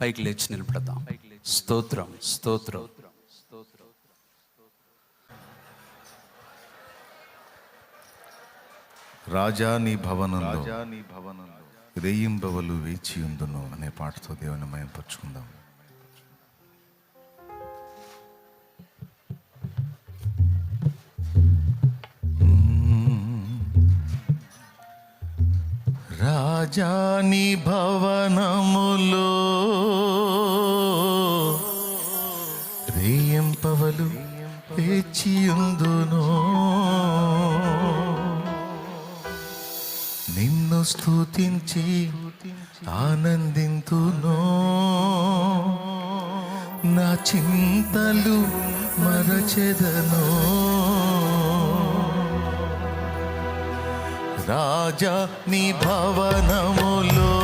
పైకి లేచి నిలబడదాం. స్తోత్రం స్తోత్రం. రాజా నీ భవనంలో రాజా నీ భవనంలో రేయింబవలు వేచి ఉందును అనే పాటతో దేవుని మయంపరుచుకుందాం. రాజా నీ భవనములో రేయింపవలు వేచి నిన్ను స్థుతించి ఆనందింతును. నా చింతలు మరచెదను. రాజా నీ భవనములో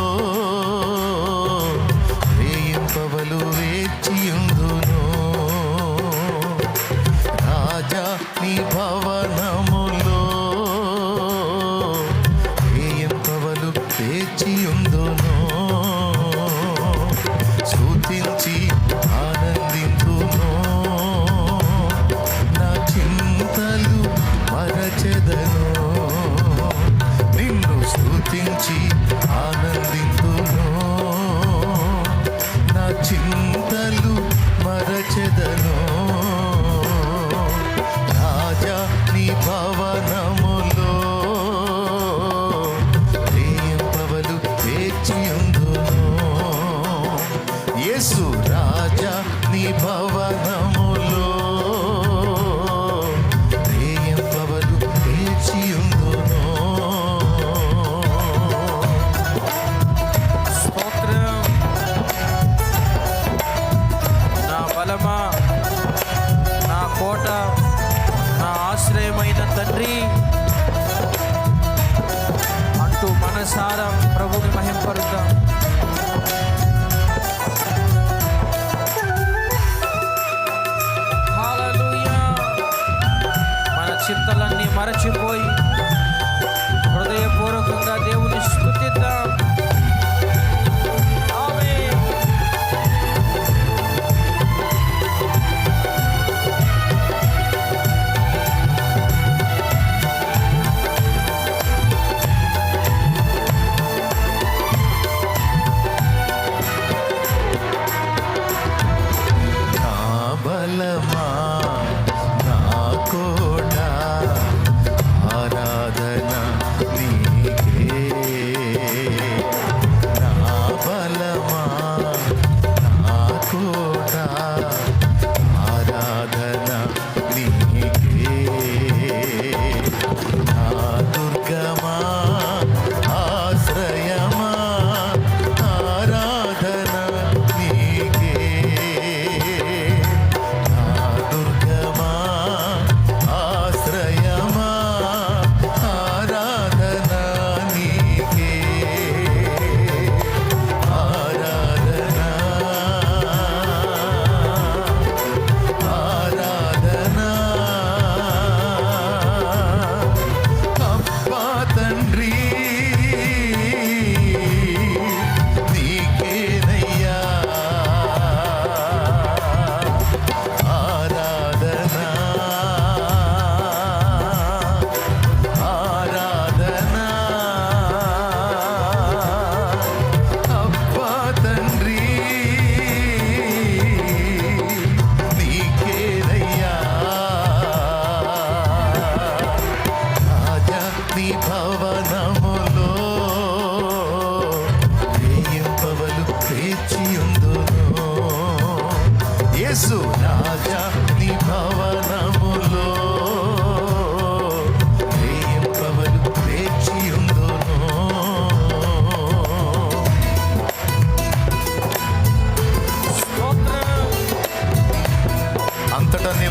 సారం ప్రభుకి మహింపరుద్దాం.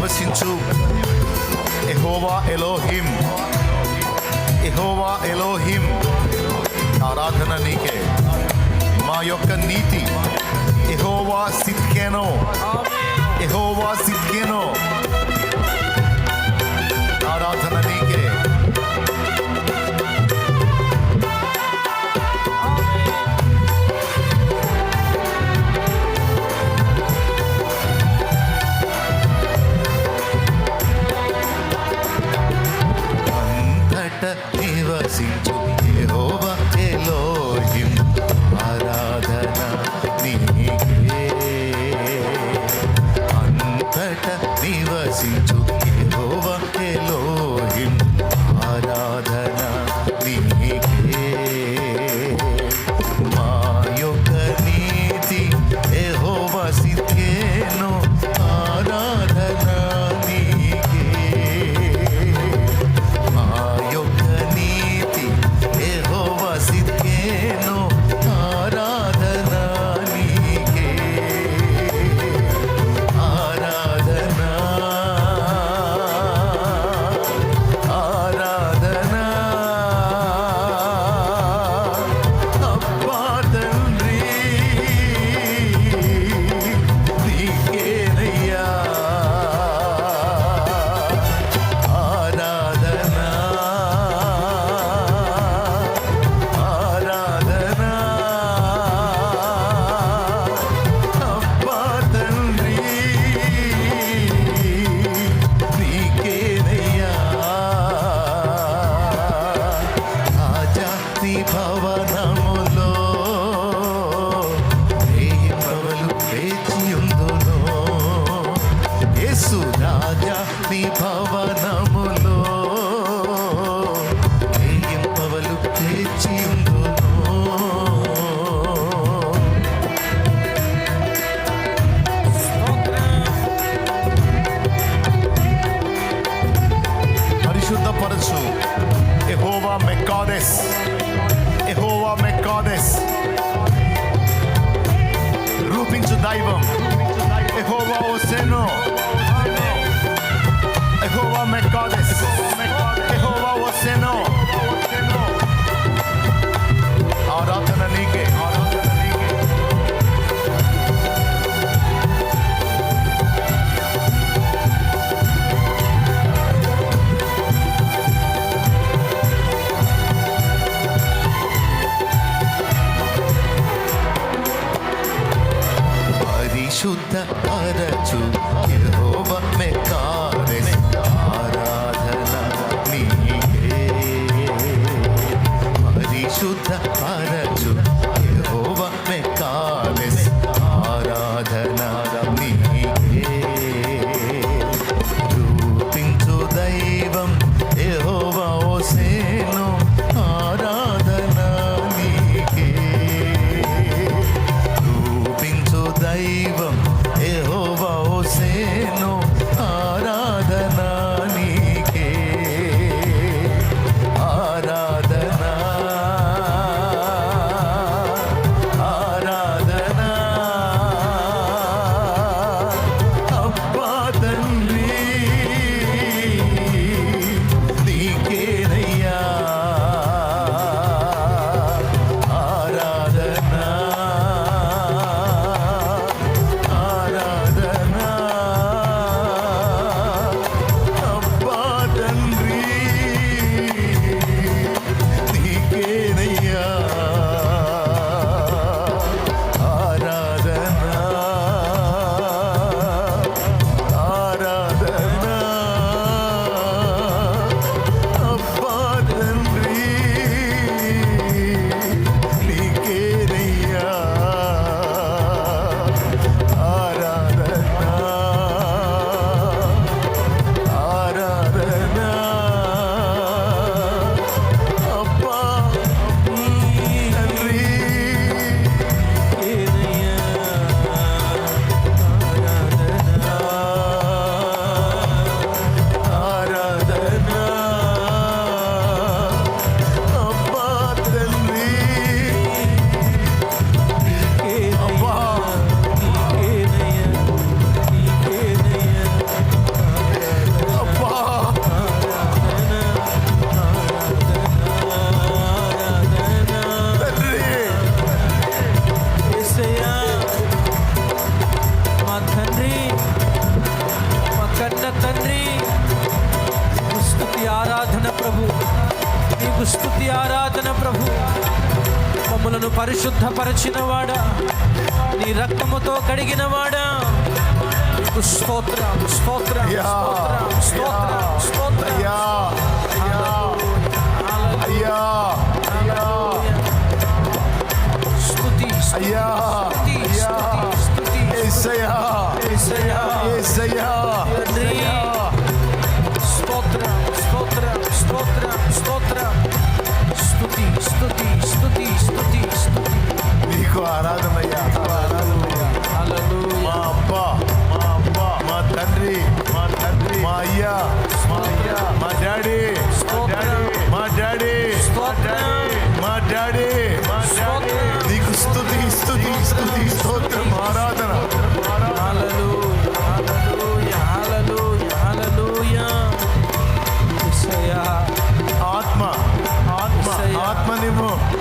నివసించు ఎహోవా ఎలోహిం. ఎహోవా ఎలోహిం. ఆరాధన నీకే. మా యొక్క నీతి. ఎహోవా సిద్కెనో. ఎహోవా సిద్కెనో. ఆరాధన Jesus. Looping to Daivam. Jehovah Oseno. Jehovah Mekodes. Jehovah ശുദ്ധ പരച്ചു నన్ను పరిశుద్ధపరచినవాడా? నీ రక్తముతో కడిగినవాడా? నీకు స్తోత్రం స్తోత్రం స్తోత్రం అయ్యా అయ్యా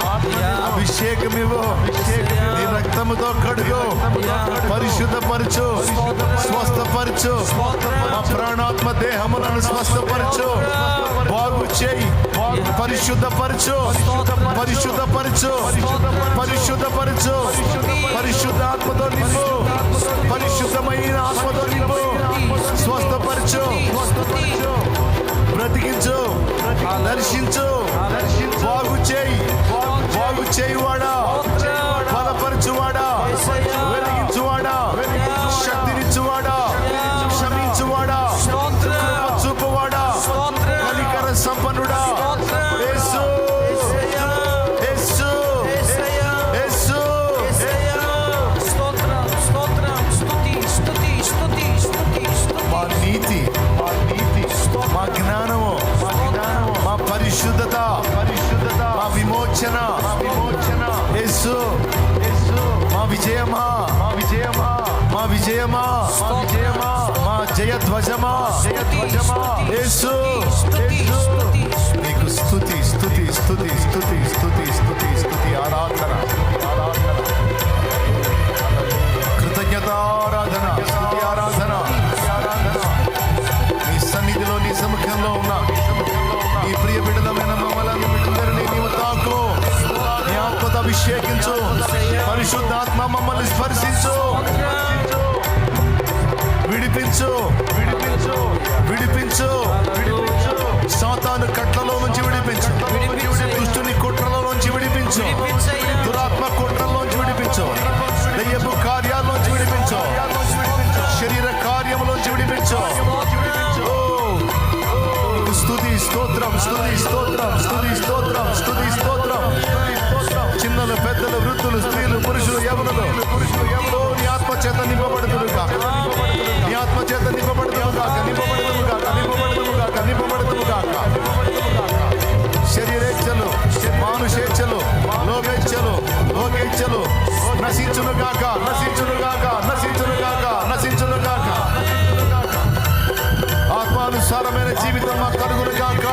అభిషేకం ఇవ్వు నీ రక్తముతో కడుగు. పరిశుద్ధపరచు. స్వస్థపరచు. మా ప్రాణాత్మ దేహములను స్వస్థపరచు. బాగు చేయి. పరిశుద్ధపరచు. పరిశుద్ధపరచు. పరిశుద్ధపరచు. పరిశుద్ధాత్మతో నింపు. పరిశుద్ధమైన ఆత్మతో నింపు. స్వస్థపరచు. బ్రతికించు. దర్శించు. బాగు చేయి. చేయువాడా? బలపరచువాడా? వెలిగించువాడా? శక్తినిచ్చువాడా? క్షమించువాడా? చూపువాడా? కలికర సంపన్నుడా? నీతి మా జ్ఞానము మా పరిశుద్ధత పరిశుద్ధత మా విమోచన విమోచన యేసు మా విజయమా? మా విజయమా? మా విజయమా? మా విజయమా? మా జయ ధ్వజమా జయ ధ్వజమా యేసు. నీకు స్థుతి స్థుతి స్థుతి స్థుతి స్థుతి స్థుతి స్థుతి ఆరాధన. ఆరాధన. కృతజ్ఞత ఆరాధన స్థుతి ఆరాధన. స్పర్శించు పరిశుద్ధాత్మ మమ్మల్ని స్పర్శించు. విడిపించు. విడిపించు. విడిపించు విడిపించు సాతాను కట్లలో నుంచి విడిపించు. దుష్టుని కుట్రలో నుంచి విడిపించు. దురాత్మ కుట్రలో నుంచి విడిపించు. దయ్యపు కార్యాల్లోంచి విడిపించు. శరీర కార్యములోంచి విడిపించు. స్తుతి స్తోత్రం స్తుతి స్తోత్రం స్తుతి స్తోత్రం స్తుతి స్తోత్రం. గాక నశించును గాక నశించును గాక నశించును గాక. ఆత్మానుసారమైన జీవితం మాకు కలుగును గాక.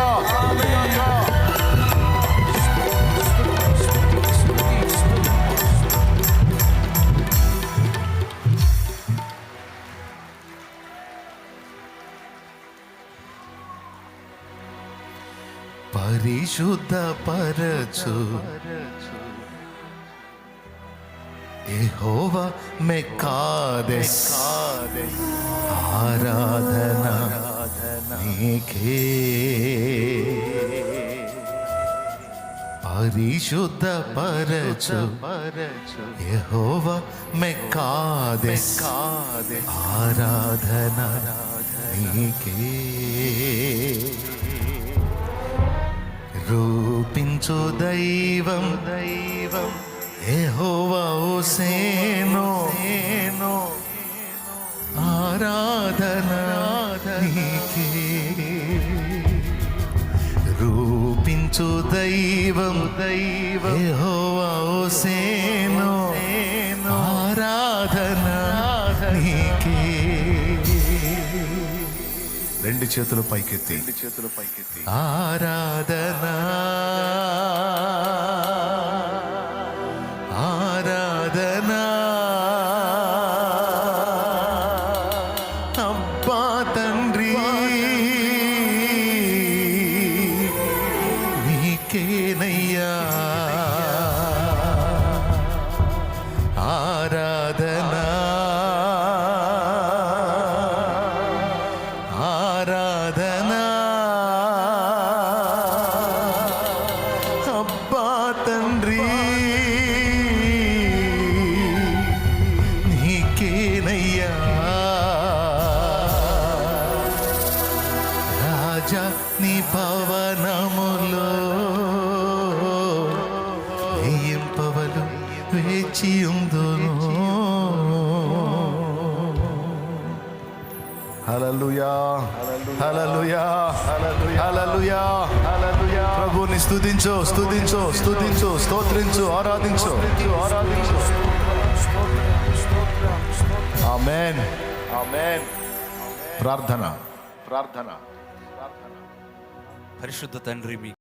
పరిశుద్ధ పరచు యెహోవా మెకాదెస్. ఆరాధన నీకే. పరిశుద్ధ పరచు పరచు యెహోవా మెకాదెస్. ఆరాధన నీకే. రూపించు దైవం దైవం. యెహోవా సేనో సేనో ఆరాధన నీకే రూపించు దైవం దైవం యెహోవా సేనో ఆరాధన నీకే రెండు చేతులు పైకెత్తి. రెండు చేతులు పైకెత్తి। ఆరాధన Yeah. వేచియుందును హల్లెలూయా హల్లెలూయా. హల్లెలూయా. హల్లెలూయా. ప్రభుని స్తుతించు స్తుతించు స్తుతించు స్తోత్రించు ఆరాధించు. ఆరాధించు ఆమేన్ ఆమేన్. ప్రార్థన. ప్రార్థన. పరిశుద్ధ తండ్రి మీ